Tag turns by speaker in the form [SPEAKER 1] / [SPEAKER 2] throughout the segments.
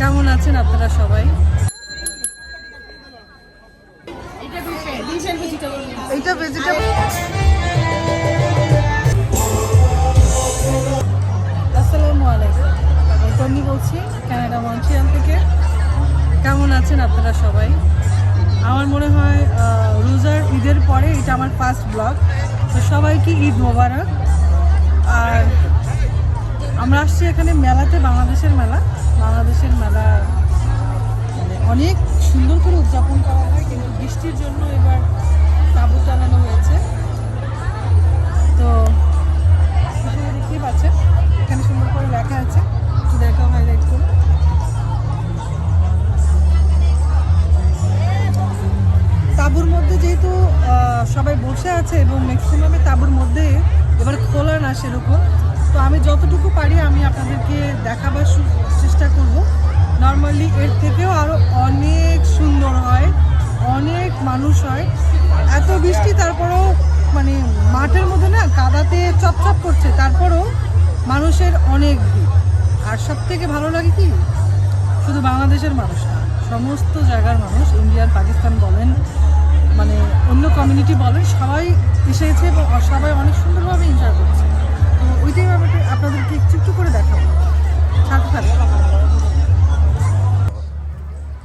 [SPEAKER 1] কেমন আছেন আপনারা সবাই? এইটা ভেজিটেবল আসসালামু আলাইকুম। তন্নি বলছি কানাডা মন্ট্রিয়াল থেকে। কেমন আছেন আপনারা সবাই? আমার মনে হয় রোজার ঈদের পরে এটা আমার ফার্স্ট ব্লগ তো সবাইকে ঈদ মোবারক। আর আমরা আসছি এখানে মেলাতে, বাংলাদেশের মেলা। বাংলাদেশের মেলা মানে অনেক সুন্দর করে উদযাপন করা হয়, কিন্তু বৃষ্টির জন্য এবার তাবু টানানো হয়েছে। তো পাচ্ছেন, এখানে সুন্দর করে লেখা আছে একটু দেখা হাইলাইট করে তাঁবুর মধ্যে যেহেতু সবাই বসে আছে এবং ম্যাক্সিমামে তাঁবুর মধ্যে এবার খোলা না সেরকম। তো আমি যতটুকু পারি আমি আপনাদেরকে দেখাবার চেষ্টা করব। নর্মালি এর থেকেও আরও অনেক সুন্দর হয়, অনেক মানুষ হয়। এত বৃষ্টি, তারপরেও মানে মাঠের মধ্যে না কাদাতে চপচপ করছে, তারপরেও মানুষের অনেক ভিড়। আর সব থেকে ভালো লাগে কি? শুধু বাংলাদেশের মানুষ না, সমস্ত জায়গার মানুষ ইন্ডিয়ার পাকিস্তান বলেন মানে অন্য কমিউনিটি বলেন, সবাই এসেছে এবং সবাই অনেক সুন্দরভাবে এনজয় করছে।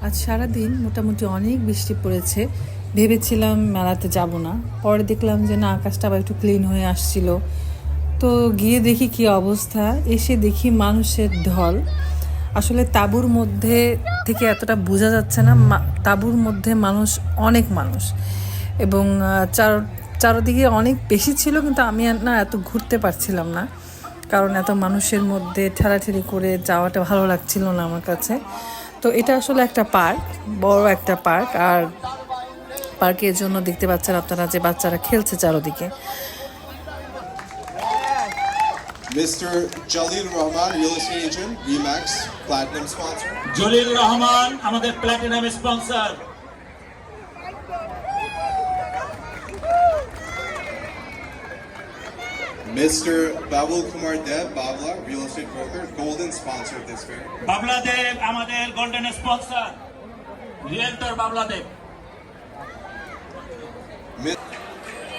[SPEAKER 2] আজ সারাদিন মোটামুটি অনেক বৃষ্টি পড়েছে। ভেবেছিলাম মেলাতে যাব না। পরে দেখলাম যে না, আকাশটা আবার একটু ক্লিন হয়ে আসছিল। তো গিয়ে দেখি কি অবস্থা। এসে দেখি মানুষের ঢল। আসলে তাঁবুর মধ্যে থেকে এতটা বোঝা যাচ্ছে না তাঁবুর মধ্যে মানুষ অনেক মানুষ। এবং চার চারদিকে অনেক বেশি ছিল কিন্তু আমি আর না এত ঘুরতে পারছিলাম না কারণ এত মানুষের মধ্যে ঠেলাঠেলি করে যাওয়াটা ভালো লাগছিল না আমার কাছে তো এটা আসলে একটা পার্ক বড় একটা পার্ক আর পার্কের জন্য দেখতে পাচ্ছেন আপনারা যে বাচ্চারা খেলছে চারদিকে
[SPEAKER 3] Mr. Jalil Rahman, real estate agent, Remax, platinum sponsor.
[SPEAKER 4] Jalil Rahman আমাদের platinum sponsor
[SPEAKER 3] Mr. Babul Kumar Dev, Babla, real estate broker, golden sponsor of this fair.
[SPEAKER 4] বাবলা দেব আমাদের গোল্ডেন স্পন্সর রিয়েলটর বাবলা দেব
[SPEAKER 3] Mi-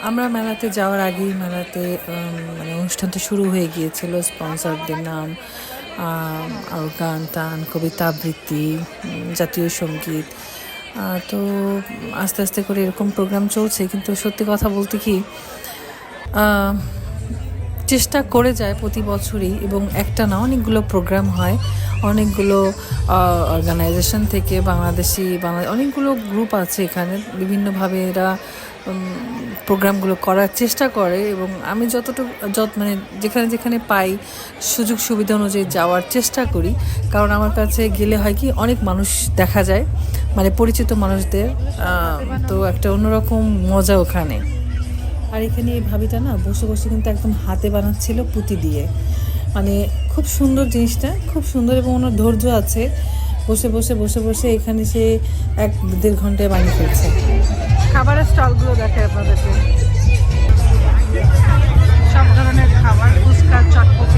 [SPEAKER 2] আমরা মেলাতে যাওয়ার আগেই মেলাতে মানে অনুষ্ঠানটা শুরু হয়ে গিয়েছিল স্পন্সরদের নাম আর গান টান কবিতা আবৃত্তি জাতীয় সংগীত তো আস্তে আস্তে করে এরকম প্রোগ্রাম চলছে কিন্তু সত্যি কথা বলতে কি চেষ্টা করে যায় প্রতি বছরই এবং একটা না অনেকগুলো প্রোগ্রাম হয়, অনেকগুলো অর্গানাইজেশন থেকে বাংলাদেশি বাংলা অনেকগুলো গ্রুপ আছে এখানে, বিভিন্নভাবে এরা প্রোগ্রামগুলো করার চেষ্টা করে এবং আমি যতটুকু, যত মানে যেখানে যেখানে পাই সুযোগ সুবিধা অনুযায়ী যাওয়ার চেষ্টা করি। কারণ আমার কাছে গেলে হয় কি, অনেক মানুষ দেখা যায় মানে পরিচিত মানুষদের তো একটা অন্যরকম মজা ওখানে। আর এখানে এই ভাবিটা না বসে বসে কিন্তু একদম হাতে বানাচ্ছিল পুঁতি দিয়ে। মানে খুব সুন্দর জিনিসটা, খুব সুন্দর এবং ওনার ধৈর্য আছে। বসে বসে বসে বসে এখানে সে এক দেড় ঘন্টায় বানিয়ে ফেলছে।
[SPEAKER 1] খাবারের স্টলগুলো দেখে আপনাদেরকে। সব ধরনের খাবার, ফুচকা, চটপটি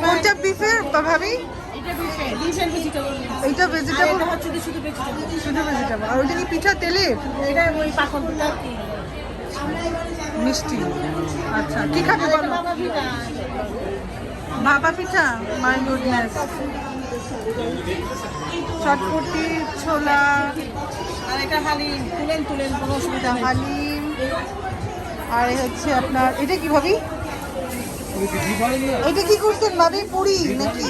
[SPEAKER 1] কোনটা বিফের ভাবি এইটা ভেজিটেবল শুধু ভেজিটেবল আর ওইটা কি পিঠা তেলের? মিষ্টি। আচ্ছা কি খাবে বলো? ভাপা পিঠা মাই গুডনেস চটপটি, ছোলা আর এটা হালিম তুলেন তুলেন কোনো অসুবিধা হালিম। আর হচ্ছে আপনার এটা কি ভাবি? এটা কি করতেন ভাবি? পুরি নাকি?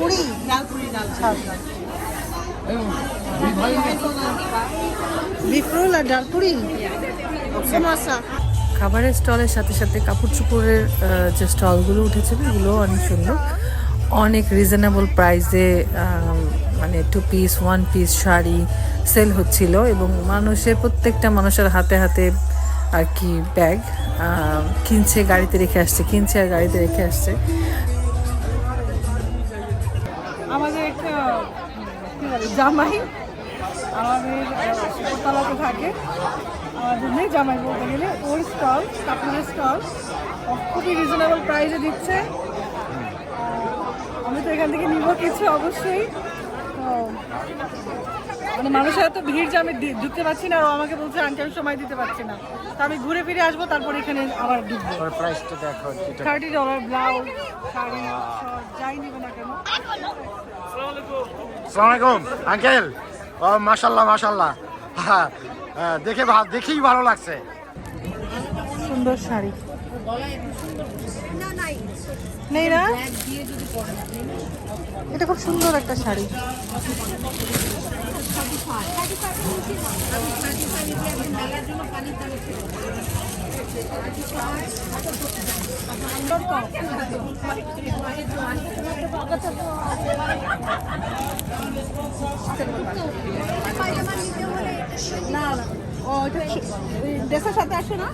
[SPEAKER 1] পুরি? ডাল পুরি ডাল আর ডাল
[SPEAKER 2] খাবারের স্টলের সাথে সাথে কাপড় চোপড়ের যে স্টলগুলো উঠেছে এগুলো অনেক সুন্দর। অনেক রিজনেবল প্রাইসে মানে two piece one piece sari sale হচ্ছিল এবং মানুষের প্রত্যেকটা মানুষের হাতে হাতে আর কি ব্যাগ কিনছে, গাড়িতে রেখে আসছে, কিনছে আর গাড়িতে রেখে আসছে।
[SPEAKER 1] আমাদের একটা জামাই আমাদের উপরতলাতে থাকে। আমাদের নেই জামাই বলতে গেলে, ওর স্টল কাপড়ের স্টল খুবই রিজনেবল প্রাইসে দিচ্ছে। আমি তো এখান থেকে নিব কিছু অবশ্যই। তো মানে মানুষের এত ভিড় যে আমি ঢুকতে পারছি না আর আমাকে বলছে আন্টি আমি সময় দিতে পারছি না। তো আমি ঘুরে ফিরে আসব তারপর এখানে আবার ঢুকবো।
[SPEAKER 5] প্রাইসটা দেখো
[SPEAKER 1] থার্টি ডলার ব্লাউজ শাড়ি যাই নিবে না কেন।
[SPEAKER 5] আসসালামু আলাইকুম আঙ্কেল ও মাশাল্লাহ মাশাল্লাহ হ্যাঁ হ্যাঁ, দেখে দেখেই ভালো লাগছে।
[SPEAKER 1] সুন্দর শাড়ি। নেই না? এটা খুব সুন্দর একটা শাড়ি। ড্রেসের সাথে আসে না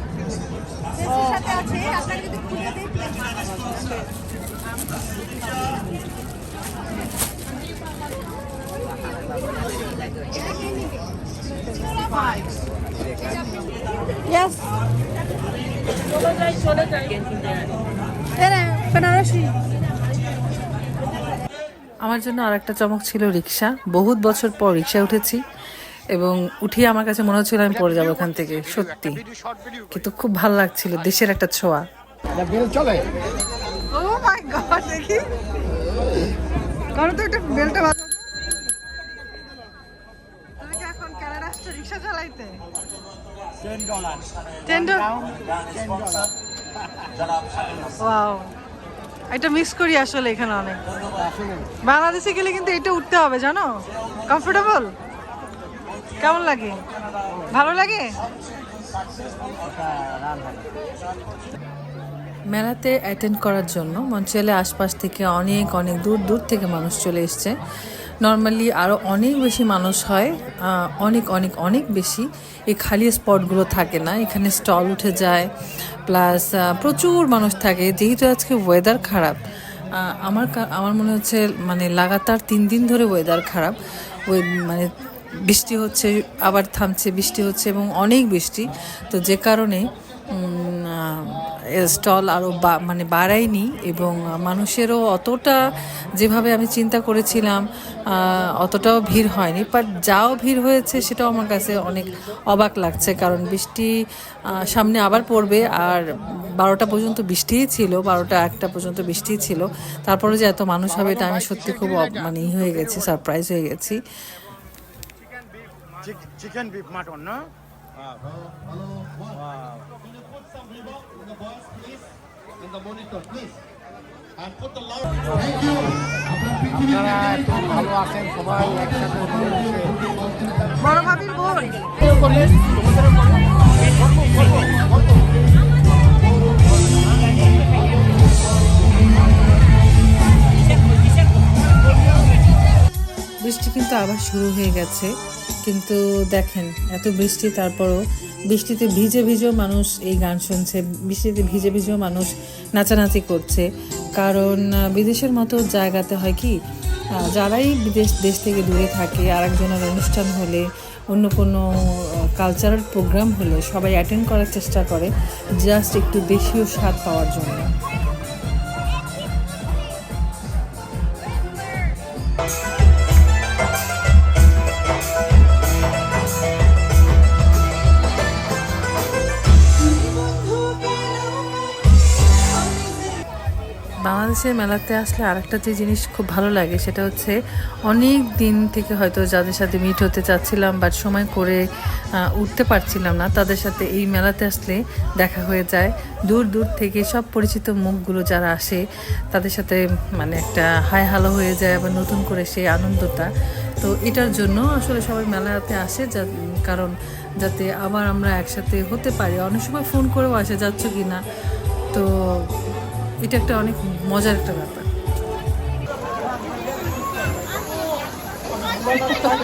[SPEAKER 6] আপনাকে যদি দেই
[SPEAKER 1] Yes. বেনারসি
[SPEAKER 2] আমার জন্য আর একটা চমক ছিল রিক্সা। বহুত বছর পর রিক্সা উঠেছি এবং উঠিয়ে আমার কাছে মনে হচ্ছিল আমি পড়ে যাব ওখান থেকে সত্যি। কিন্তু খুব ভালো লাগছিল দেশের একটা ছোঁয়া।
[SPEAKER 5] চলে।
[SPEAKER 1] ও মাই গড দেখি। কারণ তো একটা বেলটা বাজাও তো। তুমি কি এখন কানাডা আসছো রিক্সা চালাইতে? টেন ডলার ওয়াও এটা মিস করি আসলে এখানে অনেক। বাংলাদেশে গেলে কিন্তু এটা উঠতে হবে জানো? কমফোর্টেবল কেমন লাগে? ভালো লাগে?
[SPEAKER 2] মেলাতে অ্যাটেন্ড করার জন্য মঞ্চেলে আশপাশ থেকে অনেক অনেক দূর দূর থেকে মানুষ চলে এসছে। নর্মালি আরও অনেক বেশি মানুষ হয় অনেক অনেক অনেক বেশি। এই খালি স্পটগুলো থাকে না, এখানে স্টল উঠে যায় প্লাস প্রচুর মানুষ থাকে। যেহেতু আজকে ওয়েদার খারাপ আমার আমার মনে হচ্ছে মানে লাগাতার তিন দিন ধরে ওয়েদার খারাপ। ওই মানে বৃষ্টি হচ্ছে, আবার থামছে, বৃষ্টি হচ্ছে এবং অনেক বৃষ্টি। তো যে কারণে স্টল আরও মানে বাড়ায়নি এবং মানুষেরও অতটা যেভাবে আমি চিন্তা করেছিলাম অতটাও ভিড় হয়নি। বাট যাও ভিড় হয়েছে সেটাও আমার কাছে অনেক অবাক লাগছে কারণ বৃষ্টি সামনে আবার পড়বে আর বারোটা পর্যন্ত বৃষ্টিই ছিল বারোটা একটা পর্যন্ত বৃষ্টিই ছিল। তারপরে যে এত মানুষ হবে এটা আমি সত্যি খুব অব- মানে ই হয়ে গেছি সারপ্রাইজ হয়ে গেছি।
[SPEAKER 5] চিকেন বিফ মাটন না আপনারা খুব ভালো আছেন সবাই একসাথে
[SPEAKER 1] বড় ভাবির বোন
[SPEAKER 2] বৃষ্টি কিন্তু আবার শুরু হয়ে গেছে। কিন্তু দেখেন, এত বৃষ্টি, তারপরও বৃষ্টিতে ভিজে ভিজেও মানুষ এই গান শুনছে, বৃষ্টিতে ভিজে ভিজেও মানুষ নাচানাচি করছে। কারণ বিদেশের মতো জায়গাতে হয় কি যারাই বিদেশ, দেশ থেকে দূরে থাকে, আরেকজনের অনুষ্ঠান হলে, অন্য কোনো কালচারাল প্রোগ্রাম হলে সবাই অ্যাটেন্ড করার চেষ্টা করে জাস্ট একটু দেশীয় স্বাদ পাওয়ার জন্য। বাংলাদেশের মেলাতে আসলে আরেকটা যে জিনিস খুব ভালো লাগে, সেটা হচ্ছে অনেক দিন থেকে হয়তো যাদের সাথে মিট হতে চাচ্ছিলাম বাট সময় করে উঠতে পারছিলাম না, তাদের সাথে এই মেলাতে আসলে দেখা হয়ে যায়। দূর দূর থেকে সব পরিচিত মুখগুলো যারা আসে, তাদের সাথে মানে একটা হাই হালো হয়ে যায়, আবার নতুন করে সেই আনন্দটা। তো এটার জন্য আসলে সবাই মেলাতে আসে যা, কারণ যাতে আবার আমরা একসাথে হতে পারি। অনেক সময় ফোন করেও আসে যাচ্ছ কি না তো এটা একটা অনেক মজার একটা ব্যাপার।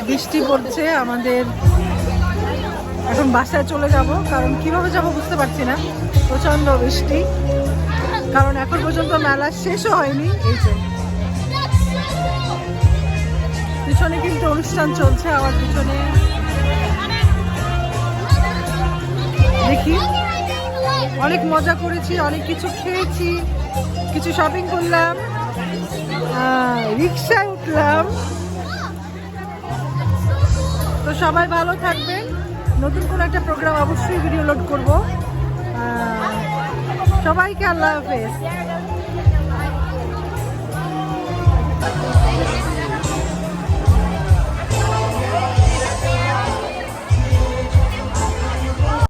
[SPEAKER 1] বৃষ্টি পড়ছে, আমাদের এখন বাসায় চলে যাব। কারণ কীভাবে যাব বুঝতে পারছি না। প্রচণ্ড বৃষ্টি। কারণ এখন পর্যন্ত মেলা শেষও হয়নি, এই যে। পিছনে কিন্তু অনুষ্ঠান চলছে আমার পিছনে দেখি। অনেক মজা করেছি, অনেক কিছু খেয়েছি। কিছু শপিং করলাম রিক্সায় উঠলাম। তো সবাই ভালো থাকবেন। নতুন কোনো একটা প্রোগ্রাম অবশ্যই ভিডিও লোড করব। সবাইকে আল্লাহ হাফেজ।